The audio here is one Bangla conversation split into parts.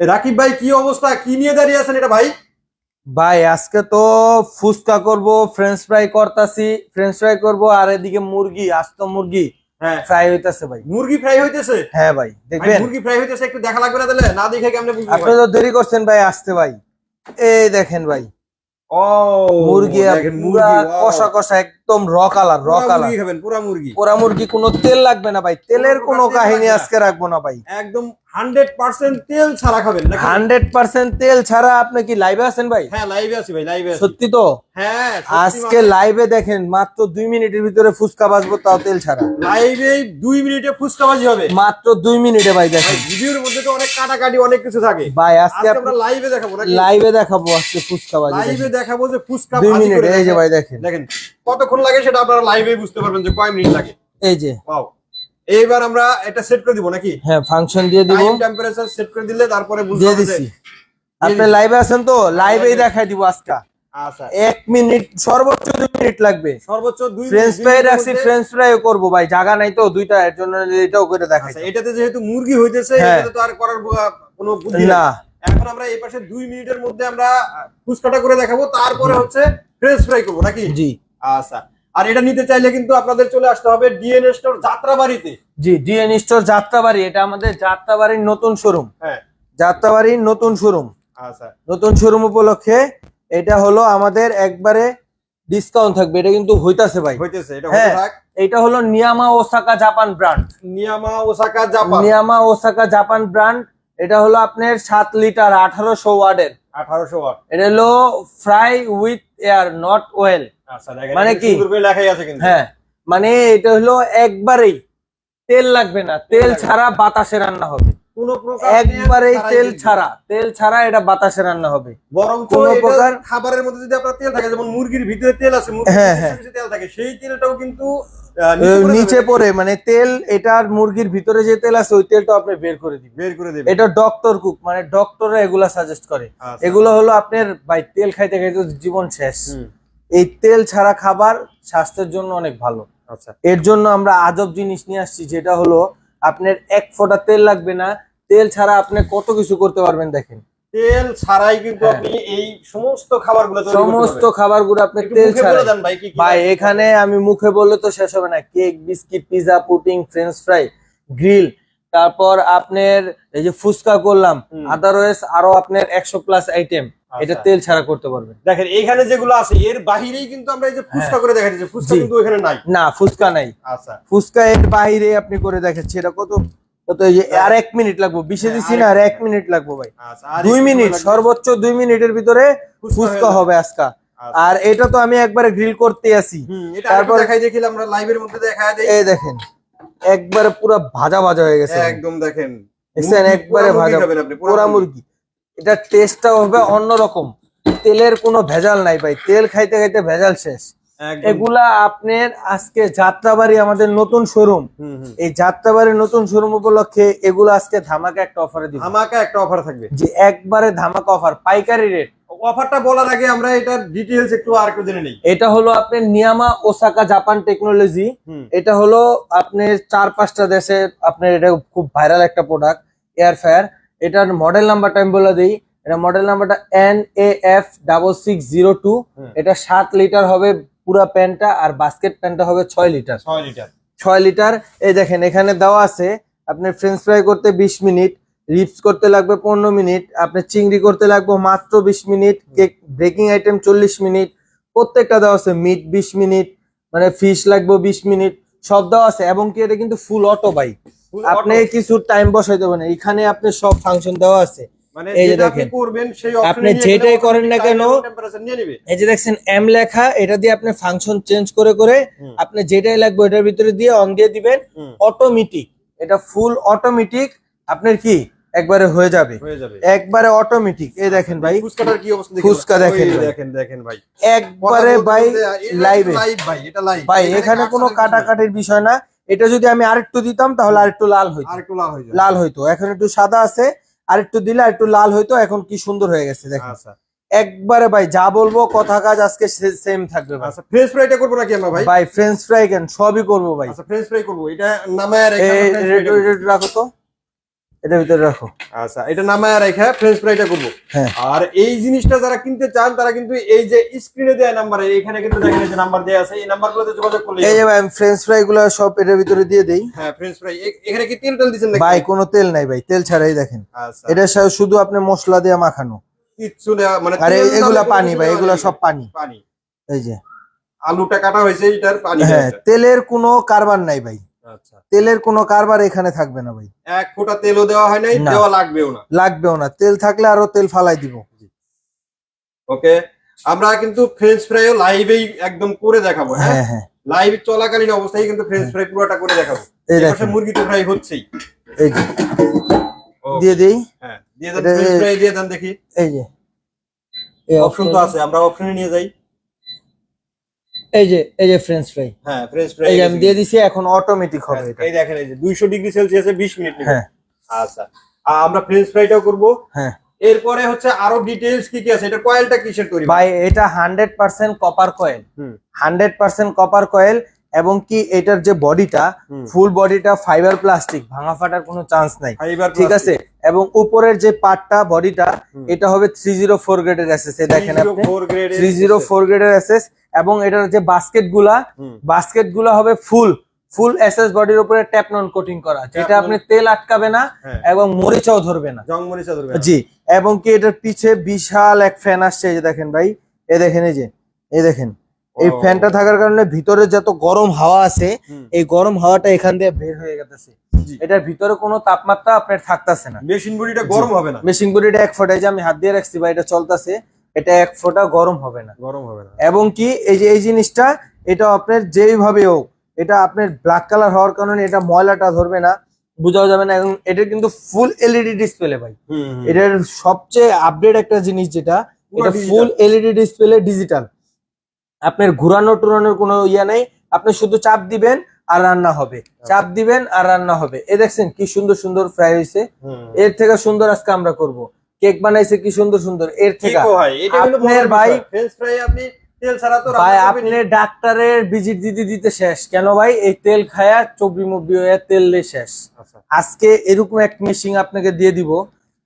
রাকিব ভাই কি অবস্থা? কি নিয়ে দাঁড়িয়ে আছেন এটা ভাই? ভাই আজকে তো ফুচকা করব ফ্রেঞ্চ ফ্রাই করতাছি। ফ্রেঞ্চ ফ্রাই করব আর এদিকে মুরগি আস্ত মুরগি হ্যাঁ। ফ্রাই হইতাছে ভাই। মুরগি ফ্রাই হইতেছে? হ্যাঁ ভাই দেখবেন? মুরগি ফ্রাই হইতেছে একটু দেখা লাগবে না তাহলে? না দেখে কেমনে বুঝব আপনি তো দেরি করছেন ভাই আসতে ভাই। এই দেখেন ভাই। ও মুরগি পুরা মুরগি। কষা কষা একদম র কালার র কালার খাবেন পুরা মুরগি। পোড়া মুরগি কোনো তেল লাগবে না ভাই। তেলের কোনো কাহিনী আজকে রাখব না ভাই। একদম হান্ড্রেড পার্সেন্ট তেল ছাড়া খাবেন হান্ড্রেড পার্সেন্ট তেল ছাড়া আপনি কি লাইভে আছেন ভাই? হ্যাঁ লাইভে আছি ভাই লাইভে আছি। সত্যি তো? হ্যাঁ আজকে লাইভে দেখেন মাত্র দুই মিনিটের ভিতরে ফুচকা বাজবো তাও তেল ছাড়া। লাইভে দুই মিনিটে ফুচকাবাজি হবে। মাত্র দুই মিনিটে ভাই দেখেন। ভিডিওর মধ্যে তো অনেক কাটাকাটি অনেক কিছু থাকে। ভাই আজকে আমরা লাইভে দেখাবো লাইভে দেখাবো আজকে ফুচকা বাজি লাইভে দেখাবো যে ফুচকা দুই মিনিট এই যে ভাই দেখেন। দেখেন। কতক্ষণ লাগে সেটা আপনারা লাইভে বুঝতে পারবেন যে কয় মিনিট লাগে। এই যে। ওয়াও এইবার আমরা এটা সেট করে দিব নাকি? হ্যাঁ ফাংশন দিয়ে দিব। টাইম টেম্পারেচার সেট করে দিলে তারপরে বুঝতে দিছি। আপনি লাইভে আছেন তো লাইভেই দেখাই দিব আজকে। আচ্ছা। এক মিনিট সর্বোচ্চ দুই মিনিট লাগবে। সর্বোচ্চ দুই ফ্রেঞ্চ দুই ফ্রাই রাখছি ফ্রেঞ্চ ফ্রাই করব ভাই জায়গা নাই তো দুইটা এর জন্য এটাও করে দেখাই। আচ্ছা এটাতে যেহেতু মুরগি হইতেছে হ্যাঁ। এটাতে তো আর করার কোনো বুদ্ধি না। এখন আমরা এই পাশে দুই মিনিটের মধ্যে আমরা ফুচকাটা করে দেখাবো তারপরে হচ্ছে ফ্রেঞ্চ ফ্রাই করব নাকি? জি। আচ্ছা। আর এটা নিতে চাইলে কিন্তু আপনাদের চলে আসতে হবে ডিএনএ স্টোর যাত্রাবাড়িতে। জি ডিএন স্টোর যাত্রাবাড়ি এটা আমাদের যাত্রাবাড়ির নতুন শোরুম হ্যাঁ। যাত্রাবাড়ির নতুন শোরুম আচ্ছা। নতুন শোরুম উপলক্ষে এটা হলো আমাদের একবারে ডিসকাউন্ট থাকবে এটা কিন্তু হইতাছে ভাই। হইতেছে এটা হ্যাঁ। এটা হলো নিয়ামা Osaka Japan brand নিয়ামা Osaka Japan নিয়ামা Osaka Japan brand এটা হলো আপনার সাত লিটার আঠারোশো ওয়ার্ডের আঠারোশো ওয়াট। এটা হলো fry with air not oil মানে এখানে কি? লেখাই আছে কিন্তু। হ্যাঁ মানে এটা হলো একবারেই তেল লাগবে না তেল ছাড়া বাতাসে রান্না হবে। কোনো প্রকার একবারেই তেল ছাড়া তেল ছাড়া এটা বাতাসে রান্না হবে। বরং কোনো কোনো প্রকার- খাবারের মধ্যে যদি আপনার তেল থাকে যেমন মুরগির ভিতরে তেল আছে মুরগির হ্যাঁ, হ্যাঁ। তেল থাকে সেই তেলটাও কিন্তু নিচে পড়ে মানে তেল এটার মুরগির ভিতরে যে তেল আছে ওই তেলটা আপনি বের করে দিবেন। বের করে দেবে এটা ডক্টর কুক মানে ডক্টররা এগুলা সাজেস্ট করে। আচ্ছা। এগুলো হলো আপনার ভাই তেল খাইতে খাইতে জীবন শেষ। এই তেল ছাড়া খাবার স্বাস্থ্যের জন্য অনেক ভালো। আচ্ছা। এর জন্য আমরা আজব জিনিস নিয়ে আসছি যেটা হলো আপনার এক ফোঁটা তেল লাগবে না। তেল ছাড়া আপনি কত কিছু করতে পারবেন দেখেন। তেল ছাড়াই কিন্তু হ্যাঁ। আপনি এই সমস্ত খাবারগুলো সমস্ত খাবারগুলো আপনি তেল ছাড়া ভাই এখানে আমি মুখে বললে তো শেষ হবে না। Cake biscuit pizza pudding french fry grill তারপর আপনার এই যে ফুচকা করলাম। আদারওয়াইজ আরও আপনার একশো প্লাস আইটেম এটা আচ্ছা। তেল ছাড়া করতে পারবেন। দেখেন এখানে যেগুলো আছে এর বাহিরেই কিন্তু আমরা এই যে ফুচকা করে দেখাচ্ছি ফুচকা কিন্তু এখানে নাই। না ফুচকা নাই। আচ্ছা। ফুচকা এর বাইরে আপনি করে দেখাচ্ছি এটা কত? কত এই যে আর এক মিনিট লাগবে বিশে হ্যাঁ, দিছি আর না আর এক মিনিট। লাগবে ভাই। আচ্ছা দুই মিনিট সর্বোচ্চ দুই মিনিটের ভিতরে ফুচকা হবে আজকা। আচ্ছা। আর এটা তো আমি একবারে গ্রিল করতে আসি। এটা তারপর- দেখাই দেখিলাম আমরা লাইভের মধ্যে দেখায় দেই। এই দেখেন। একবারে পুরো ভাজা ভাজা হয়ে গেছে। একদম দেখেন। দেখছেন? মুরগি, একবারে পোড়া ভাজা। পোড়া পোড়া মুরগি। মুরগি। এটা টেস্টটা হবে অন্যরকম। তেলের কোনো ভেজাল নাই ভাই। তেল খাইতে খাইতে ভেজাল শেষ। এগুলা আপনার আজকে যাত্রাবাড়ি আমাদের নতুন শোরুম এই যাত্রাবাড়ির নতুন শোরুম উপলক্ষে এগুলো আজকে ধামাকা একটা অফারে দিব। ধামাকা একটা অফার থাকবে। যে একবারে ধামাকা অফার পাইকারি রেট অফারটা বলার আগে আমরা এটার ডিটেইলস একটু আর একটু জেনে নেই। এটা হলো আপনার নিয়ামা ওসাকা জাপান টেকনোলজি। এটা হলো আপনার চার পাঁচটা দেশে আপনার এটা খুব ভাইরাল একটা প্রোডাক্ট এয়ার ফায়ার এটার মডেল নাম্বারটা আমি বলে দিই। এটা মডেল নাম্বারটা N A F double six zero two এটা সাত লিটার হবে পুরা প্যান্টটা আর বাস্কেট প্যান্টটা হবে ছয় লিটার ছয় লিটার ছয় লিটার এই দেখেন এখানে দেওয়া আছে আপনার ফ্রেঞ্চ ফ্রাই করতে বিশ মিনিট রিপস করতে লাগবে পনেরো মিনিট আপনার চিংড়ি করতে লাগবে মাত্র বিশ মিনিট কেক ব্রেকিং আইটেম চল্লিশ মিনিট প্রত্যেকটা দেওয়া আছে মিট বিশ মিনিট মানে ফিশ লাগবে বিশ মিনিট সব দেওয়া আছে এবং কি এটা কিন্তু ফুল অটো বাই আপনি কিছু টাইম বসাই দেবেন এখানে আপনি সব ফাংশন দেওয়া আছে। মানে এই যে আপনি দেখেন। আপনি যেটাই করেন না কেন, এই যে দেখছেন এম লেখা এটা দিয়ে আপনি ফাংশন চেঞ্জ করে করে আপনি যেটাই লাগবে ওটার ভিতরে দিয়ে অন দিয়ে দিবেন অটোমেটিক এটা ফুল অটোমেটিক আপনার কি? একবারে হয়ে যাবে। একবারে অটোমেটিক এই দেখেন ভাই। ফুচকাটার কি অবস্থা দেখেন? ফুচকা দেখেন ভাই। দেখেন দেখেন ভাই। একবারে ভাই লাইভে ভাই এটা লাইভ ভাই এখানে কোনো কাটাকাটির বিষয় না। এটা যদি আমি আরেকটু দিতাম তাহলে আরেকটু লাল হইতো। আর একটু লাল হয়ে লাল হইতো। এখন একটু সাদা আছে। আরেকটু দিলে আরেকটু লাল হইতো। এখন কি সুন্দর হয়ে গেছে দেখেন। আচ্ছা। একবারে ভাই যা বলব কথা কাজ আজকে সেম থাকবে ভাই। আচ্ছা ফ্রেশ ফ্রাইটা করব নাকি আমরা ভাই? ভাই ফ্রেঞ্চ ফ্রাই কেন? সবই করব ভাই। আচ্ছা ফ্রেশ ফ্রাই করব। এটা নামায় রেখে রাখো তো। এটার ভিতরে রাখো। আচ্ছা এটা নামায় রেখে ফ্রেঞ্চ ফ্রাইটা করব। হ্যাঁ। আর এই জিনিসটা যারা কিনতে চান তারা কিন্তু এই যে স্ক্রিনে দেওয়া নাম্বার এখানে কিন্তু দেখেন যে নাম্বার দেওয়া আছে এই নাম্বারগুলোতে যোগাযোগ করলে এই যে ভাই ফ্রেঞ্চ ফ্রাই গুলো সব এটার ভিতরে দিয়ে দেই। হ্যাঁ ফ্রেঞ্চ ফ্রাই এখানে কি তেল তেল দিচ্ছেন নাকি? ভাই কোনো তেল নাই ভাই তেল ছাড়াই দেখেন। আচ্ছা। সাথে শুধু আপনি মশলা দিয়ে মাখানো। কিচ্ছু দেওয়া মানে আর এগুলা পানি ভাই এগুলা সব পানি। পানি। এই যে। আলুটা কাটা হয়েছে এটার পানি হ্যাঁ তেলের কোনো কারবার নাই ভাই। তেলের কোনো কারবার এখানে থাকবে না ভাই। এক ফোঁটা তেলও দেওয়া হয় নাই। দেওয়া লাগবেও না। লাগবেও না। তেল থাকলে আরও তেল ফালাই দিব। ওকে আমরা কিন্তু ফ্রেঞ্চ ফ্রাইও লাইভেই একদম করে দেখাবো হ্যাঁ? হ্যাঁ হ্যাঁ। লাইভ চলাকালীন অবস্থায় কিন্তু ফ্রেঞ্চ ফ্রাই পুরোটা করে দেখাবো। এই দেখেন। মুরগি তো ফ্রাই হচ্ছেই। এই যে। দিয়ে দেই। হ্যাঁ দিয়ে দেন ফ্রেঞ্চ ফ্রাই দিয়ে দেন দেখি। এই যে। এই অপশন তো আছে আমরা অপশনে নিয়ে যাই। এই যে এই যে ফ্রেঞ্চ ফ্রাই হ্যাঁ ফ্রেঞ্চ ফ্রাই এই আমি দিয়ে দিছি এখন অটোমেটিক হবে এটা। এই দেখেন এই যে 200 ডিগ্রি সেলসিয়াসে 20 মিনিট হ্যাঁ। আচ্ছা। আর আমরা ফ্রেঞ্চ ফ্রাইটাও করব। হ্যাঁ। এরপরে হচ্ছে আরও ডিটেইলস কি কি আছে? এটা কয়েলটা কিসের তৈরি? ভাই এটা হান্ড্রেড পার্সেন্ট কপার কয়েল হুম। হান্ড্রেড পার্সেন্ট কপার কয়েল এবং কি এটার যে বডিটা। ফুল বডিটা ফাইবার প্লাস্টিক ভাঙা ফাটার কোনো চান্স নাই। ঠিক আছে? এবং উপরের যে পার্টটা বডিটা। এটা হবে থ্রি জিরো ফোর গ্রেডের এসএস দেখেন আপনি। থ্রি জিরো ফোর গ্রেডের এসএস এবং এটার যে বাস্কেটগুলা বাস্কেটগুলা হবে ফুল ফুল এসএস বডির উপরে ট্যাপনন কোটিং করা। যেটা আপনি তেল আটকাবে না হ্যাঁ। এবং মরিচাও ধরবে না। জং মরিচা ধরবে জি এবং কি এটার পিছে বিশাল এক ফ্যান আসছে এই যে দেখেন ভাই এ দেখেন এই যে এ দেখেন। এই। ফ্যানটা থাকার কারণে ভিতরে যত গরম হাওয়া আছে এই গরম হাওয়াটা এখান দিয়ে বের হয়ে গেছে এটার ভিতরে কোনো তাপমাত্রা আপনার থাকতেছে না। মেশিন বডিটা গরম হবে না। মেশিন বডিটা এক ফোঁটা এই যে আমি হাত দিয়ে রাখছি বা এটা চলতেছে এটা এক ফোঁটা গরম হবে না। গরম হবে না। এবং কি এই যে এই জিনিসটা এটা আপনার যেইভাবে হোক এটা আপনার ব্ল্যাক কালার হওয়ার কারণে এটা ময়লাটা ধরবে না বোঝাও যাবে না এবং এটা কিন্তু ফুল এলইডি ডিসপ্লে ভাই। এটার সবচেয়ে আপডেট একটা জিনিস যেটা এটা ফুল এলইডি ডিসপ্লে ডিজিটাল আপনার ঘুরানো টুরানোর কোনো ইয়া নেই। আপনি শুধু চাপ দিবেন আর রান্না হবে। চাপ দিবেন আর রান্না হবে। এ দেখছেন কি সুন্দর সুন্দর ফ্রাই হয়েছে এর থেকে সুন্দর আজকে আমরা করব। কেক বানাইছে কি সুন্দর সুন্দর। এর থেকে আপনার ভাই ফ্রেঞ্চ ফ্রাই আপনি তেল ছাড়া তো ভাই আপনি ডাক্তারের ভিজিট দিতে দিতে শেষ। কেন ভাই? এই তেল খায়া চব্বি মুব্বি হয়ে তেল শেষ। আচ্ছা। আজকে এরকম এক মেশিন আপনাকে দিয়ে দিব।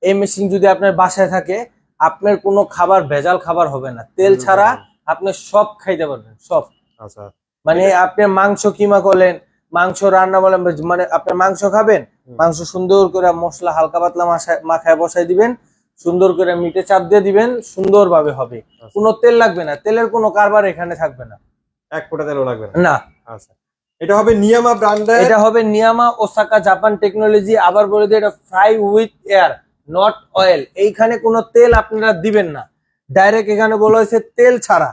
এই মেশিন যদি আপনার বাসায় থাকে আপনার কোনো খাবার ভেজাল খাবার হবে না। তেল ছাড়া আপনি সব খাইতে পারবেন সব। আচ্ছা। মানে আপনি মাংস কিমা করলেন মাংস রান্না বলেন মানে আপনি মাংস খাবেন মাংস সুন্দর করে মশলা হালকা পাতলা মাখায় বসাই দিবেন সুন্দর করে মিটে চাপ দিয়ে দিবেন সুন্দরভাবে হবে। কোনো তেল লাগবে না তেলের কোনো কারবার এখানে থাকবে না। এক ফোঁটা তেলও লাগবে না? না। আচ্ছা। এটা হবে নিয়ামা ব্র্যান্ডের এটা হবে নিয়ামা ওসাকা জাপান টেকনোলজি আবার বলে দিই এটা fry with air not oil. এইখানে কোনো তেল আপনারা দিবেন না। ডাইরেক্ট এখানে বলা হয়েছে তেল ছাড়া।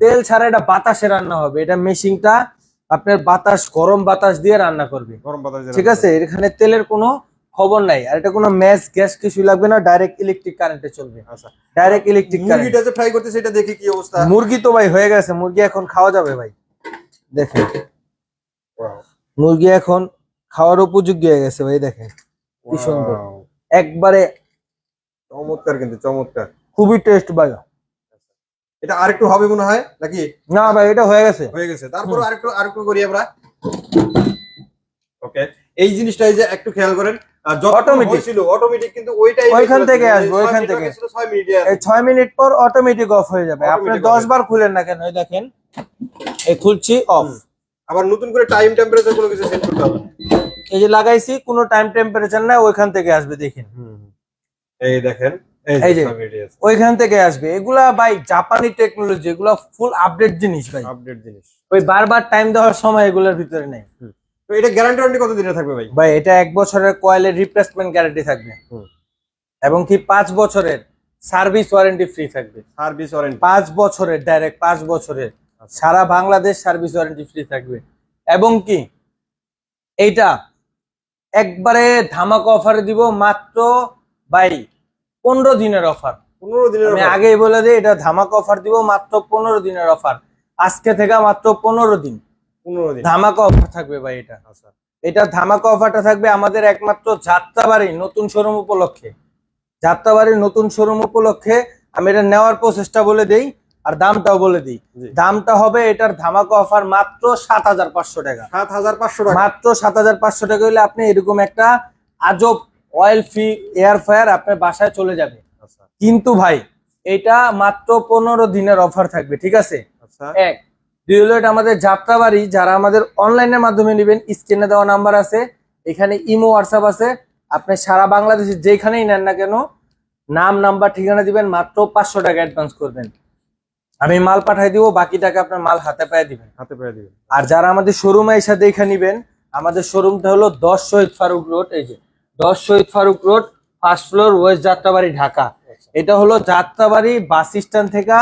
তেল ছাড়া এটা বাতাসে রান্না হবে। এটা মেশিনটা আপনার বাতাস গরম বাতাস দিয়ে রান্না করবে। গরম বাতাস ঠিক আছে? এখানে তেলের কোনো খবর নাই। আর এটা কোনো ম্যাচ গ্যাস কিছুই লাগবে না। ডাইরেক্ট ইলেকট্রিক কারেন্টে চলবে। আচ্ছা। ডাইরেক্ট ইলেকট্রিক কারেন্ট মুরগিটা যে ফ্রাই করতে সেটা দেখি কি অবস্থা? মুরগি তো ভাই হয়ে গেছে। মুরগি এখন খাওয়া যাবে ভাই। দেখেন। মুরগি এখন খাওয়ার উপযোগী হয়ে গেছে ভাই দেখেন। কি সুন্দর। একবারে চমৎকার কিন্তু চমৎকার। খুবই টেস্ট ভাই এটা আরেকটু হবে মনে হয় নাকি? না ভাই এটা হয়ে গেছে। হয়ে গেছে। তারপর আরেকটু আরেকটু করি আমরা। ওকে এই জিনিসটাই যে একটু খেয়াল করেন যখন Automatic. অটোমেটিক কিন্তু ওইটাই ওইখান থেকে আসবে, ওইখান থেকে। 6 মিনিটে এই ছয় মিনিট পর অটোমেটিক অফ হয়ে যাবে। আপনি বার খুলেন না কেন? এই দেখেন এই খুলছি অফ আবার নতুন করে টাইম টেম্পারেচার কোনো কিছু সেট করতে হবে না। এই যে লাগাইছি কোনো টাইম টেম্পারেচার নাই ওইখান থেকে আসবে দেখেন। এই দেখেন এই যে। ওইখান থেকে আসবে। এগুলা ভাই জাপানি টেকনোলজি এগুলা ফুল আপডেট জিনিস ভাই। আপডেট জিনিস। ওই বারবার টাইম দেওয়ার সময় এগুলোর ভিতরে নেই। তো এটা গ্যারান্টি ওয়ারেন্টি কত দিনে থাকবে ভাই? ভাই এটা এক বছরের কয়েলের রিপ্লেসমেন্ট গ্যারান্টি থাকবে। এবং কি পাঁচ বছরের সার্ভিস ওয়ারেন্টি ফ্রি থাকবে। সার্ভিস ওয়ারেন্টি পাঁচ বছরের ডাইরেক্ট পাঁচ বছরের আচ্ছা। সারা বাংলাদেশ সার্ভিস ওয়ারেন্টি ফ্রি থাকবে। এবং কি এইটা একবারে ধামাকা অফারে দিব মাত্র বাই পনেরো দিনের অফার 15 দিনের আমি আগেই বলে দিই এটা ধামাক অফার দিব মাত্র পনেরো দিনের অফার আজকে থেকে মাত্র পনেরো দিন। 15 দিন। ধামাকা অফার থাকবে ভাই এটা। আচ্ছা। এটা ধামাকা অফারটা থাকবে আমাদের একমাত্র যাত্রাবাড়ি নতুন শোরুম উপলক্ষে। যাত্রাবাড়ির নতুন শোরুম উপলক্ষে আমি এটা নেওয়ার প্রসেসটা বলে দেই আর দামটাও বলে দিই। দামটা হবে এটার ধামাকা অফার মাত্র সাত হাজার পাঁচশো টাকা। 7500 টাকা। মাত্র সাত হাজার পাঁচশো টাকা হলে আপনি এরকম একটা আজব অয়েল ফ্রি এয়ার ফায়ার আপনার বাসায় চলে যাবে। আচ্ছা। কিন্তু ভাই এটা মাত্র পনেরো দিনের অফার থাকবে ঠিক আছে? আচ্ছা। এক দুই হলো এটা আমাদের যাত্রাবাড়ি যারা আমাদের অনলাইনের মাধ্যমে নেবেন স্ক্রিনে দেওয়া নাম্বার আছে এখানে ইমো হোয়াটসঅ্যাপ আছে। আপনি সারা বাংলাদেশে যেখানেই নেন না কেন নাম নাম্বার ঠিকানা দিবেন মাত্র পাঁচশো টাকা অ্যাডভান্স করবেন। আমি মাল পাঠাই দিব বাকি টাকা আপনার মাল হাতে পায়ে দিবেন। হাতে পায়ে দিবেন। আর যারা আমাদের শোরুমে এসে দেখে নিবেন আমাদের শোরুমটা হলো দশ শহীদ ফারুক রোড এই যে। দশ Shahid Faruk road first floor west Jatrabari Dhaka. এটা হলো যাত্রাবাড়ি বাস স্ট্যান্ড থেকে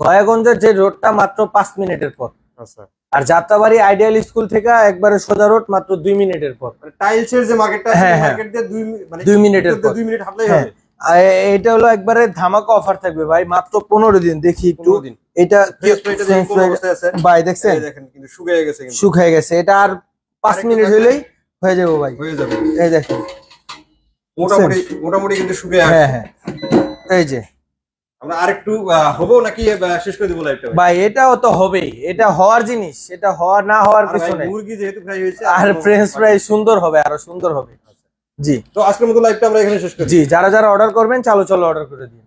দয়াগঞ্জের যে রোডটা মাত্র পাঁচ মিনিটের পর আচ্ছা। আর যাত্রাবাড়ি আইডিয়াল স্কুল থেকে একবারে সোজা রোড মাত্র দুই মিনিটের পর মানে টাইলসের যে মার্কেটটা হ্যাঁ, হ্যাঁ। দুই মানে দুই মিনিটের পর। দুই মিনিট হাঁটলেই হ্যাঁ। হবে। এটা হলো একবারে ধামাকা অফার থাকবে ভাই মাত্র পনেরো দিন। দেখি একটু। এটা ভাই দেখছেন? শুকিয়ে গেছে শুকায় গেছে। এটা আর পাঁচ মিনিট হলেই হয়ে যাব। ভাই। হয়ে যাবে। এই দেখেন। মোটামুটি মোটামুটি কিন্তু শুকিয়ে হ্যাঁ হ্যাঁ। এই যে। আমরা আরেকটু হব নাকি শেষ করে দিব লাইভটা ভাই এটাও তো হবেই। এটা হওয়ার জিনিস। এটা হওয়া না হওয়ার কিছু নেই। মুরগি যেহেতু ফ্রাই হয়েছে আর ফ্রেঞ্চ ফ্রাই সুন্দর হবে আরও সুন্দর হবে। জি। তো আজকের মতো লাইভটা আমরা এখানে শেষ করি। জি যারা যারা অর্ডার করবেন চালো চলো অর্ডার করে দিন।